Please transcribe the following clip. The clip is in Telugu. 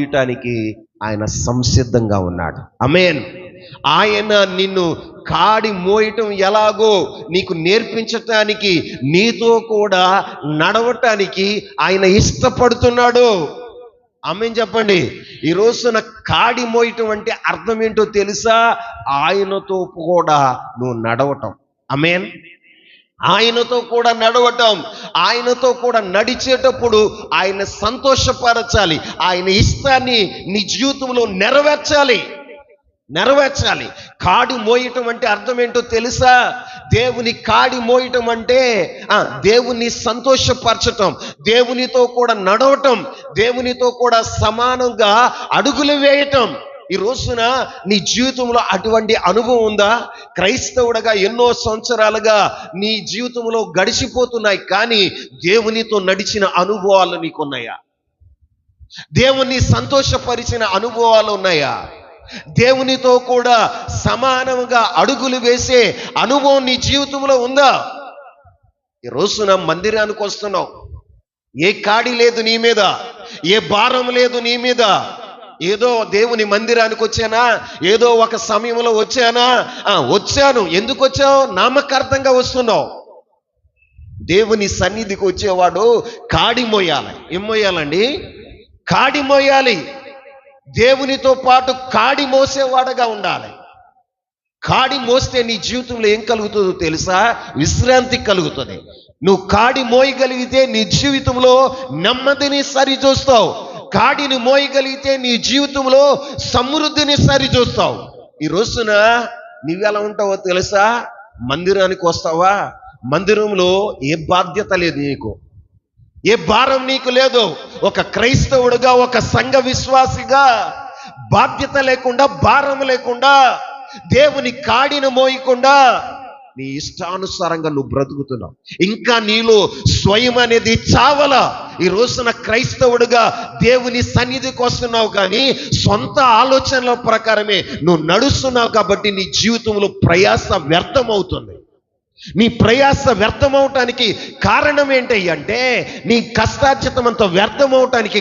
చేయటానికి ఆయన సంసిద్ధంగా ఉన్నాడు. అమేన్ ఆయన నిన్ను కాడి మోయటం ఎలాగో నీకు నేర్పించటానికి నీతో కూడా నడవటానికి ఆయన ఇష్టపడుతున్నాడు. అమ్మేం చెప్పండి. ఈ రోజున కాడి మోయటం అంటే అర్థం ఏంటో తెలుసా? ఆయనతో కూడా నువ్వు నడవటం. అమేన్ ఆయనతో కూడా నడవటం ఆయనతో కూడా నడిచేటప్పుడు ఆయన సంతోషపరచాలి ఆయన ఇష్టాన్ని నీ జీవితంలో నెరవేర్చాలి. నెరవేర్చాలి. కాడి మోయటం అంటే అర్థం ఏంటో తెలుసా? దేవుని కాడి మోయటం అంటే ఆ, దేవుని సంతోషపరచటం దేవునితో కూడా నడవటం దేవునితో కూడా సమానంగా అడుగులు వేయటం. ఈ రోజున నీ జీవితంలో అటువంటి అనుభవం ఉందా? క్రైస్తవుడుగా ఎన్నో సంవత్సరాలుగా నీ జీవితంలో గడిచిపోతున్నాయి కానీ దేవునితో నడిచిన అనుభవాలు నీకున్నాయా? దేవుని సంతోషపరిచిన అనుభవాలు ఉన్నాయా? దేవునితో కూడా సమానంగా అడుగులు వేసే అనుభవం నీ జీవితంలో ఉందా? ఈ రోజున మందిరానికి వస్తున్నావు. ఏ కాడి లేదు నీ మీద ఏ భారం లేదు నీ మీద ఏదో దేవుని మందిరానికి వచ్చానా? ఏదో ఒక సమయంలో వచ్చానా? ఆ, వచ్చాను. ఎందుకు వచ్చావు? నామకార్థంగా వస్తున్నావు. దేవుని సన్నిధికి వచ్చేవాడు కాడి మోయాలి ఏం మోయాలండి కాడి మోయాలి దేవునితో పాటు కాడి మోసేవాడుగా ఉండాలి. కాడి మోస్తే నీ జీవితంలో ఏం కలుగుతుందో తెలుసా? విశ్రాంతి కలుగుతుంది. నువ్వు కాడి మోయగలిగితే నీ జీవితంలో నెమ్మదిని సరిచూస్తావు. కాడిని మోయగలిగితే నీ జీవితంలో సమృద్ధిని సరిచూస్తావు ఈ రోజున నువ్వెలా ఉంటావో తెలుసా? మందిరానికి వస్తావా? మందిరంలో ఏ బాధ్యత లేదు నీకు. ఏ భారం నీకు లేదు. ఒక క్రైస్తవుడుగా ఒక సంఘ విశ్వాసిగా బాధ్యత లేకుండా భారం లేకుండా దేవుని కాడిని మోయకుండా నీ ఇష్టానుసారంగా నువ్వు బ్రతుకుతున్నావు. ఇంకా నీలో స్వయం అనేది చావల. ఈ రోజున క్రైస్తవుడుగా దేవుని సన్నిధికి వస్తున్నావు కానీ సొంత ఆలోచనల ప్రకారమే నువ్వు నడుస్తున్నావు కాబట్టి నీ జీవితంలో ప్రయాస వ్యర్థమవుతుంది. నీ ప్రయాస వ్యర్థమవటానికి కారణం ఏంటి అంటే నీ కష్టార్జితం అంత వ్యర్థమవటానికి